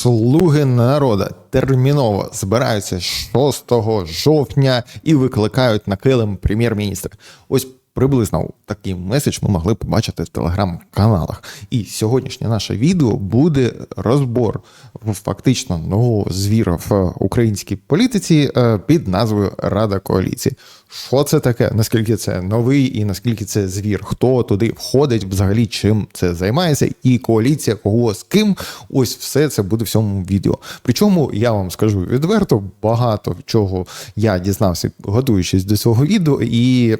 Слуги народу терміново збираються 6 жовтня і викликають на килим прем'єр-міністра. Ось приблизно такий меседж ми могли побачити в телеграм-каналах. І сьогоднішнє наше відео буде розбор фактично нового звіра в українській політиці е, під назвою Рада коаліції. Що це таке? Наскільки це новий і наскільки це звір? Хто туди входить, взагалі чим це займається, і коаліція кого з ким? Ось все це буде в цьому відео. Причому я вам скажу відверто, багато чого я дізнався, готуючись до цього відео, і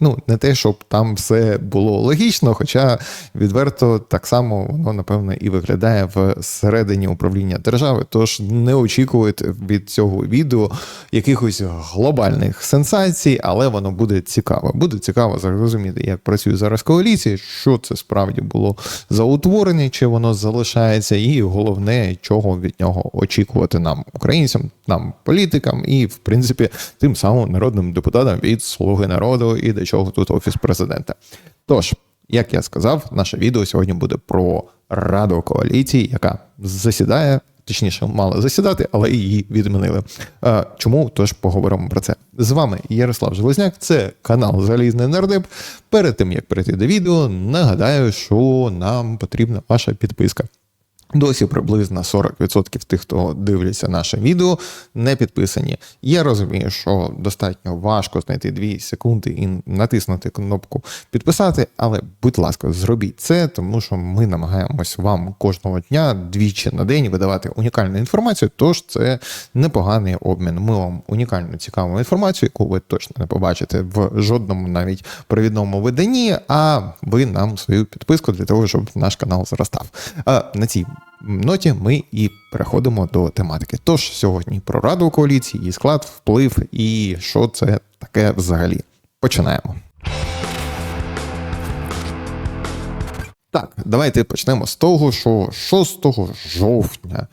ну не те, щоб там все було логічно, хоча відверто так само воно напевно і виглядає всередині управління держави. Тож не очікуйте від цього відео якихось глобальних сенсацій, але воно буде цікаво. Буде цікаво зрозуміти, як працює зараз коаліція, що це справді було за утворення, чи воно залишається, і головне, чого від нього очікувати нам, українцям, нам, політикам, і в принципі тим самим народним депутатам від Слуги народу і до чого тут офіс президента. Тож, як я сказав, наше відео сьогодні буде про раду коаліції, яка засідає. Точніше, мала засідати, але її відмінили. Чому? Тож поговоримо про це. З вами Ярослав Железняк, це канал Залізний Нардеп. Перед тим як перейти до відео, нагадаю, що нам потрібна ваша підписка. Досі приблизно 40% тих, хто дивляться наше відео, не підписані. Я розумію, що достатньо важко знайти 2 секунди і натиснути кнопку підписати, але, будь ласка, зробіть це, тому що ми намагаємось вам кожного дня двічі на день видавати унікальну інформацію. Тож це непоганий обмін. Ми вам унікальну цікаву інформацію, яку ви точно не побачите в жодному навіть провідному виданні. А ви нам свою підписку для того, щоб наш канал зростав. А на цій ноті ми і переходимо до тематики. Тож сьогодні про раду коаліції, її склад, вплив і що це таке взагалі. Починаємо. Так, давайте почнемо з того, що 6 жовтня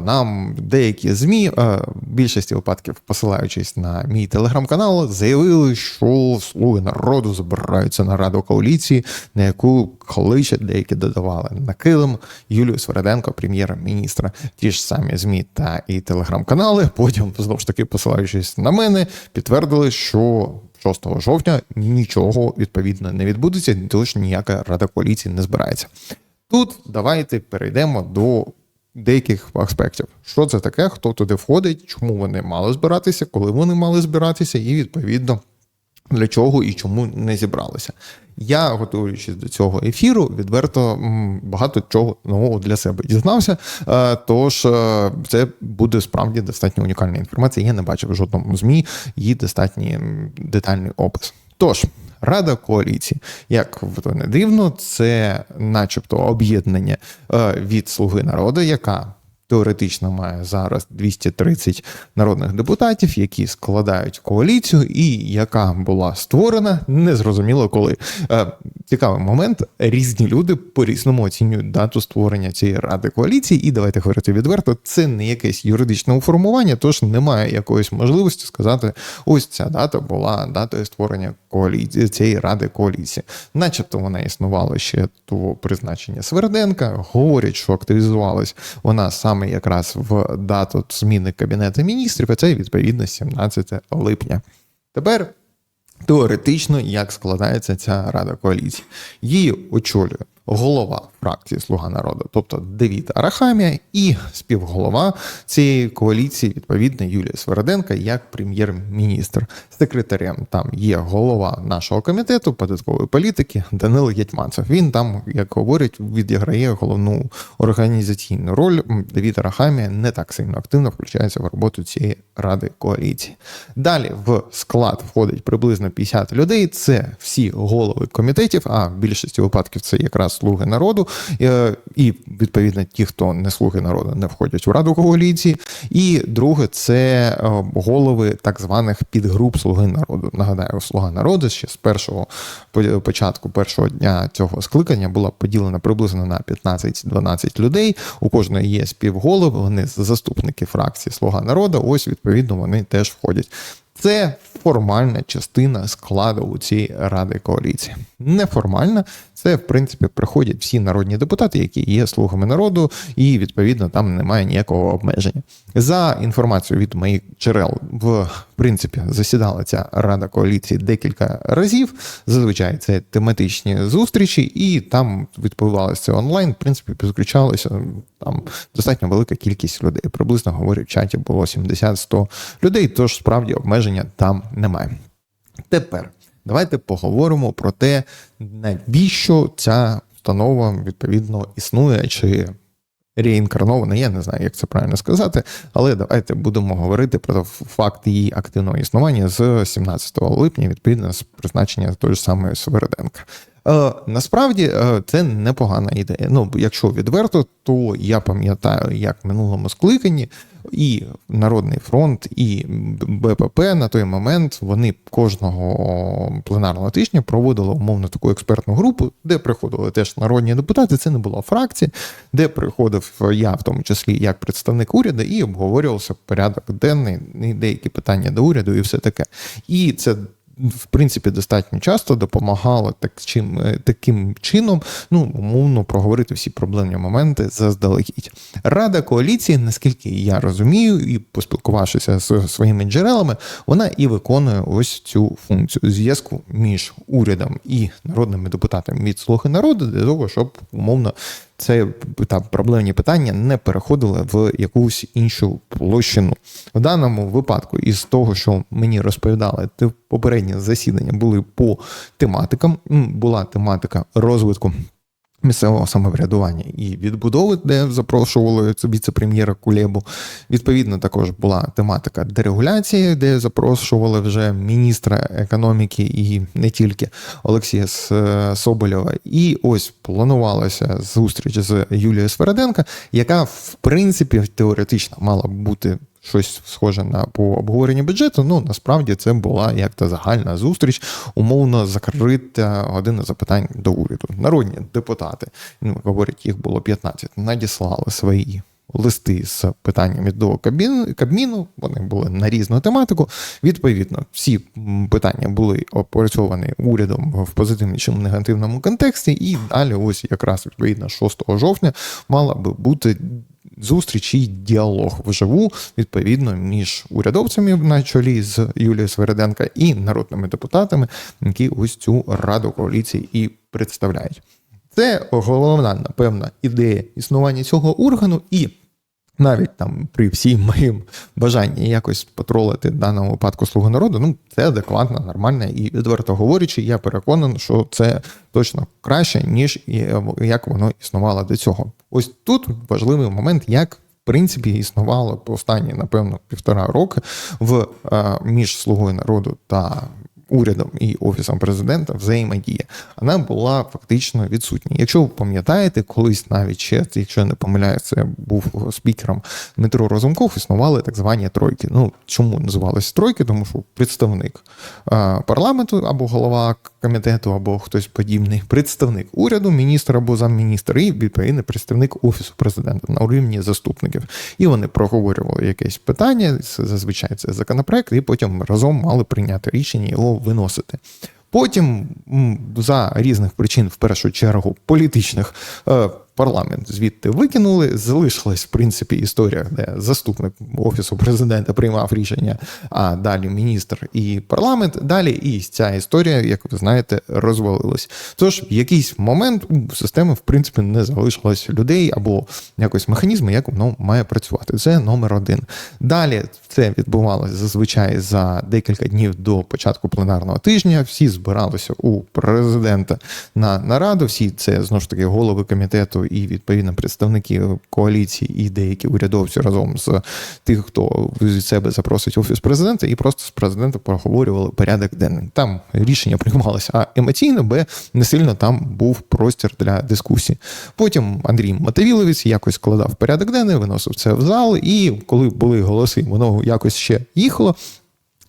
нам деякі ЗМІ, е, в більшості випадків, посилаючись на мій телеграм-канал, заявили, що слуги народу збираються на раду коаліції, на яку кличе деякі додавали на килим Юлію Свереденко, прем'єр-міністра. Ті ж самі ЗМІ та і телеграм-канали. Потім, знову ж таки, посилаючись на мене, підтвердили, що 6 жовтня нічого відповідно не відбудеться, тож ніяка рада коаліції не збирається. Тут давайте перейдемо до деяких аспектів. Що це таке, хто туди входить, чому вони мали збиратися, коли вони мали збиратися, і відповідно для чого і чому не зібралися. Я, готуючись до цього ефіру, відверто багато чого нового для себе дізнався. Е, Тож е, це буде справді достатньо унікальна інформація. Я не бачив в жодному змі її достатньо м, детальний опис. Тож. Рада коаліції, як то не дивно, це, начебто, об'єднання е, від Слуги народу, яка теоретично має зараз 230 народних депутатів, які складають коаліцію, і яка була створена незрозуміло коли. Е, Цікавий момент. Різні люди по-різному оцінюють дату створення цієї ради коаліції, і давайте говорити відверто, це не якесь юридичне уформування, тож немає якоїсь можливості сказати, ось ця дата була датою створення коаліції цієї ради коаліції, начебто вона існувала ще до призначення Сверденка. Говорять, що активізувалась вона саме якраз в дату зміни кабінету міністрів. а Це відповідно 17 липня. Тепер. Теоретично, як складається ця рада коаліції, її очолює голова фракції Слуга народу, тобто Девід Арахамія, і співголова цієї коаліції, відповідно, Юлія Свереденка, як прем'єр-міністр. Секретарем там є голова нашого комітету податкової політики Данило Ятьманцев. Він там, як говорять, відіграє головну організаційну роль. Девід Арахамія не так сильно активно включається в роботу цієї ради коаліції. Далі в склад входить приблизно 50 людей. Це всі голови комітетів, а в більшості випадків це якраз слуги народу, і відповідно ті, хто не слуги народу, не входять у раду коаліції. І друге, це е, голови так званих підгруп Слуги народу. Нагадаю, слуга народу ще з першого початку першого дня цього скликання була поділена приблизно на 15-12 людей. У кожної є співголови, вони заступники фракції Слуга народу. Ось відповідно вони теж входять. Це формальна частина складу у цій ради коаліції. Неформальна Це, в принципі, приходять всі народні депутати, які є слугами народу, і відповідно там немає ніякого обмеження. За інформацією від моїх джерел, в принципі, засідала ця рада коаліції декілька разів. Зазвичай це тематичні зустрічі, і там відбувалося онлайн. В принципі, підключалося там достатньо велика кількість людей. Приблизно говорю, в чаті було 70-100 людей, тож справді обмеження там немає. Тепер давайте поговоримо про те, навіщо ця установа відповідно існує чи реінкарнована. Я не знаю, як це правильно сказати, але давайте будемо говорити про факт її активного існування з 17 липня, відповідно з призначення той ж самої Свериденка. Е, насправді е, це непогана ідея. Ну, якщо відверто, то я пам'ятаю, як в минулому скликанні і Народний фронт, і БПП на той момент вони кожного пленарного тижня проводили умовно таку експертну групу, де приходили теж народні депутати. Це не була фракція, де приходив я, в тому числі як представник уряду, і обговорювався порядок денний, деякі питання до уряду, і все таке. І це в принципі достатньо часто допомагало так, чим, е, таким чином, ну, умовно, проговорити всі проблемні моменти заздалегідь. Рада коаліції, наскільки я розумію, і поспілкувавшися з своїми джерелами, вона і виконує ось цю функцію зв'язку між урядом і народними депутатами від слуги народу для того, щоб умовно це там проблемні питання не переходили в якусь іншу площину. В даному випадку, із того, що мені розповідали, попередні засідання були по тематикам. Була тематика розвитку місцевого самоврядування і відбудови, де запрошували віце-прем'єра Кулебу. Відповідно, також була тематика дерегуляції, де запрошували вже міністра економіки і не тільки Олексія Соболєва. І ось планувалася зустріч з Юлією Свереденко, яка в принципі теоретично мала бути щось схоже на по обговоренню бюджету. Ну насправді це була як та загальна зустріч, умовно закрита година запитань до уряду. Народні депутати ну, говорять, їх було 15, надіслали свої. Листи з питаннями до Кабміну, вони були на різну тематику. Відповідно, всі питання були опрацьовані урядом в позитивному чи негативному контексті, і далі, ось якраз відповідно 6 жовтня, мала би бути зустріч і діалог вживу відповідно між урядовцями на чолі з Юлією Свереденка і народними депутатами, які ось цю раду коаліції і представляють. Це головна, напевна, ідея існування цього органу, і навіть там при всім моїм бажанні якось потролити в даному випадку слугу народу, ну це адекватно, нормально і відверто говорячи, я переконаний, що це точно краще, ніж як воно існувало до цього. Ось тут важливий момент, як. В принципі, існувало по останні, напевно, півтора роки в між слугою народу та урядом і офісом президента взаємодія, вона була фактично відсутня. Якщо ви пам'ятаєте, колись навіть ще, якщо я не помиляюся, був спікером Дмитро Розумков, існували так звані тройки. Ну чому називалися тройки? Тому що представник парламенту або голова комітету, або хтось подібний, представник уряду, міністр або замміністр, і відповідний представник офісу президента на рівні заступників. І вони проговорювали якесь питання, зазвичай це законопроект, і потім разом мали прийняти рішення його виносити. Потім за різних причин, в першу чергу, політичних е, парламент звідти викинули. Залишилась в принципі історія, де заступник офісу президента приймав рішення, а далі міністр і парламент. Далі і ця історія, як ви знаєте, розвалилась. Тож в якийсь момент у системи в принципі не залишилось людей або якось механізми, як воно має працювати. Це номер один. Далі це відбувалося зазвичай за декілька днів до початку пленарного тижня. Всі збиралися у президента на нараду. Всі це знову ж таки голови комітету і відповідно представники коаліції і деякі урядовці разом з тих, хто від себе запросить офіс президента, і просто з президентом проговорювали порядок денний. Там рішення приймалося а емоційно, б не сильно там був простір для дискусії. Потім Андрій Матавіловець якось складав порядок денний, виносив це в зал, і коли були голоси, воно якось ще їхало.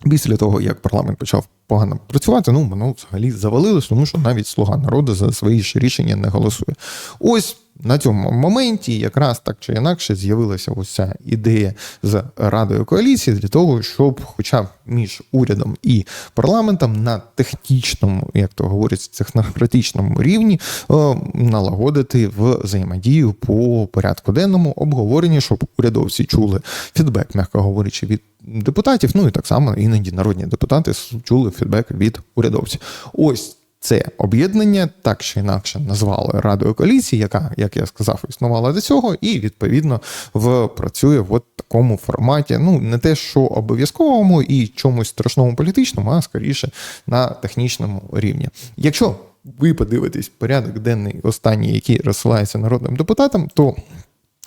Після того, як парламент почав погано працювати, ну воно взагалі завалилось, тому що навіть слуга народу за свої ж рішення не голосує. Ось на цьому моменті якраз так чи інакше з'явилася ось ця ідея з радою коаліції для того, щоб, хоча б між урядом і парламентом на технічному, як то говориться, технократичному рівні е, налагодити взаємодію по порядку денному обговоренні, щоб урядовці чули фідбек, м'яко говорячи, від депутатів. Ну і так само іноді народні депутати чули фідбек від урядовців. Ось це об'єднання так чи інакше назвали радою коаліції, яка, як я сказав, існувала до цього, і відповідно в працює в такому форматі. Ну не те, що обов'язковому і чомусь страшному політичному, а скоріше на технічному рівні. Якщо ви подивитесь порядок денний останній, який розсилається народним депутатам, то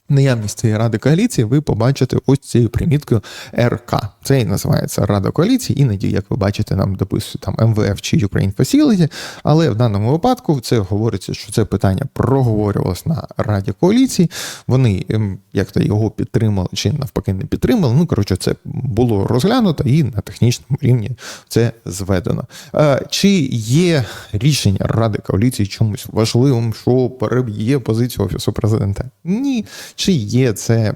Наявність цієї ради коаліції ви побачите ось цією приміткою РК. Це і називається Рада коаліції. Іноді, як ви бачите, нам дописують там МВФ чи Ukraine Facility, але в даному випадку це говориться, що це питання проговорювалось на Раді коаліції. Вони ем, як то його підтримали чи навпаки не підтримали. Ну коротше, це було розглянуто і на технічному рівні це зведено. Е, чи є рішення Ради коаліції чомусь важливим, що переб'є позицію офісу президента? Ні. Чи є це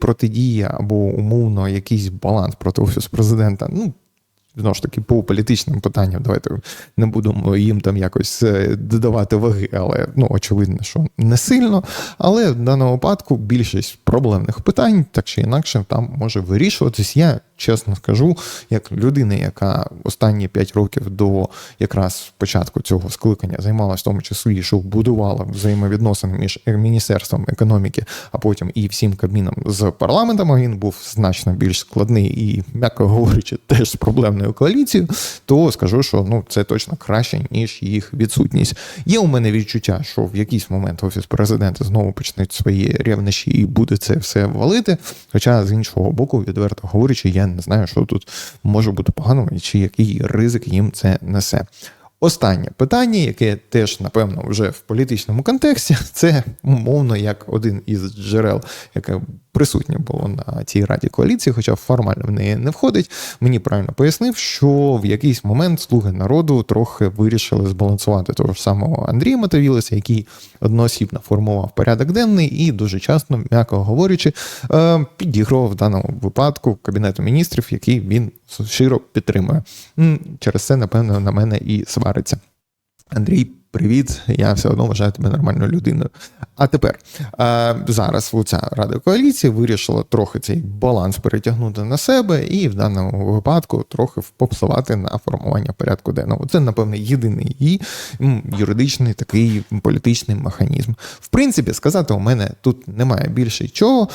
протидія або умовно якийсь баланс проти офісу президента? Ну, Знову ж таки, по політичним питанням, давайте не будемо їм там якось е, додавати ваги, але ну очевидно, що не сильно. Але в даному випадку більшість проблемних питань, так чи інакше, там може вирішуватись. Я чесно скажу, як людина, яка останні 5 років до якраз початку цього скликання займалася в тому числі, що будувала взаємовідносини між міністерством економіки, а потім і всім кабміном з парламентом. Він був значно більш складний і, м'яко говорячи, теж з проблемною коаліцією. То скажу, що ну це точно краще ніж їх відсутність. Є у мене відчуття, що в якийсь момент офіс президента знову почнуть свої ревнощі і буде це все валити. Хоча з іншого боку, відверто говорячи, я не знаю, що тут може бути погано, чи який ризик їм це несе. Останнє питання, яке теж, напевно, вже в політичному контексті, це умовно як один із джерел, яке присутнє було на цій раді коаліції, хоча формально в неї не входить. Мені правильно пояснив, що в якийсь момент слуги народу трохи вирішили збалансувати того ж самого Андрія Матавілеса, який одноосібно формував порядок денний і дуже часто, м'яко говорячи, е, підігрував в даному випадку кабінету міністрів, який він щиро підтримує. Через це, напевно, на мене і свариться. Андрій Привіт, я все одно вважаю тебе нормальною людиною. А тепер зараз ця рада коаліції вирішила трохи цей баланс перетягнути на себе і в даному випадку трохи впопсувати на формування порядку денного. Це, напевне, єдиний і юридичний такий політичний механізм. В принципі, сказати у мене тут немає більше чого.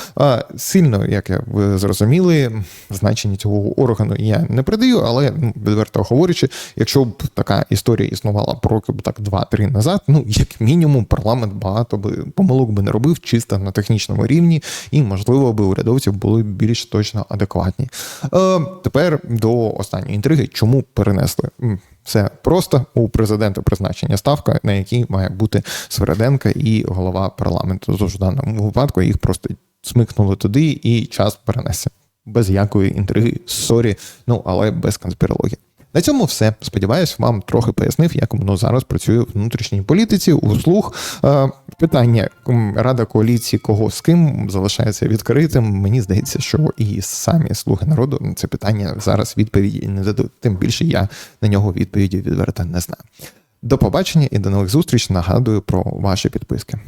Сильно, як я ви зрозуміли, значення цього органу я не придаю, але ну, відверто говорячи, якщо б така історія існувала про так два три назад, ну як мінімум, парламент багато би помилок би не робив чисто на технічному рівні, і можливо би урядовці були більш точно адекватні. Е, Тепер до останньої інтриги, чому перенесли? Все просто у президента призначення ставка, на якій має бути Свереденка і голова парламенту. Тож в даному випадку їх просто смикнули туди, і час перенесе. Без якої інтриги, сорі, ну але без конспірології. На цьому все. Сподіваюсь, вам трохи пояснив, як воно зараз працює в внутрішній політиці. Услуг е, питання рада коаліції, кого з ким залишається відкритим. Мені здається, що і самі слуги народу на це питання зараз відповіді не дадуть. Тим більше я на нього відповіді відверто не знаю. До побачення і до нових зустріч. Нагадую про ваші підписки.